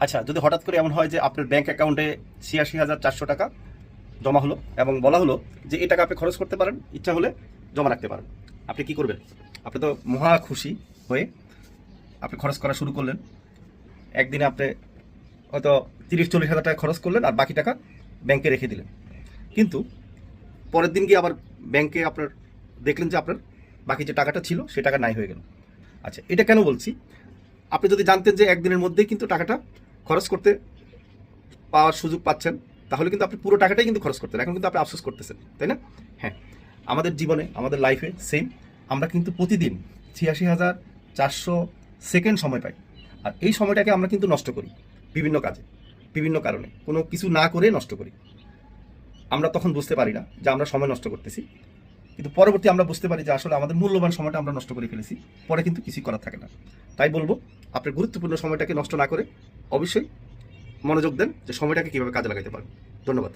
আচ্ছা যদি হঠাৎ করে এমন হয় যে আপনার ব্যাংক অ্যাকাউন্টে ছিয়াশি হাজার চারশো টাকা জমা হলো এবং বলা হলো যে এই টাকা আপনি খরচ করতে পারেন, ইচ্ছা হলে জমা রাখতে পারেন। আপনি কি করবেন? আপনি তো মহা খুশি হয়ে আপনি খরচ করা শুরু করলেন। একদিনে আপনি হয়তো তিরিশ চল্লিশ হাজার টাকা খরচ করলেন আর বাকি টাকা ব্যাংকে রেখে দিলেন। কিন্তু পরের দিন গিয়ে আবার ব্যাংকে আপনার দেখলেন যে আপনার বাকি যে টাকাটা ছিল, সে টাকা নাই হয়ে গেল। আচ্ছা এটা কেন বলছি? আপনি যদি জানতেন যে একদিনের মধ্যেই কিন্তু টাকাটা খরচ করতে পাওয়ার সুযোগ পাচ্ছেন, তাহলে কিন্তু আপনি পুরো টাকাটাই কিন্তু খরচ করতেন। এখন কিন্তু আপনি আফসোস করতেছেন, তাই না? হ্যাঁ আমাদের জীবনে, আমাদের লাইফে সেম আমরা কিন্তু প্রতিদিন ছিয়াশি হাজার চারশো সেকেন্ড সময় পাই। আর এই সময়টাকে আমরা কিন্তু নষ্ট করি বিভিন্ন কাজে, বিভিন্ন কারণে। কোনো কিছু না করে নষ্ট করি। আমরা তখন বুঝতে পারি না যে আমরা সময় নষ্ট করতেছি। কিন্তু পরবর্তী আমরা বুঝতে পারি যে আসলে আমাদের মূল্যবান সময়টা আমরা নষ্ট করে ফেলেছি। পরে কিন্তু কিছুই করার থাকে না। তাই বলব, আপনার গুরুত্বপূর্ণ সময়টাকে নষ্ট না করে অবশ্যই মনোযোগ দেন যে সময়টাকে কীভাবে কাজে লাগাতে পারেন ধন্যবাদ।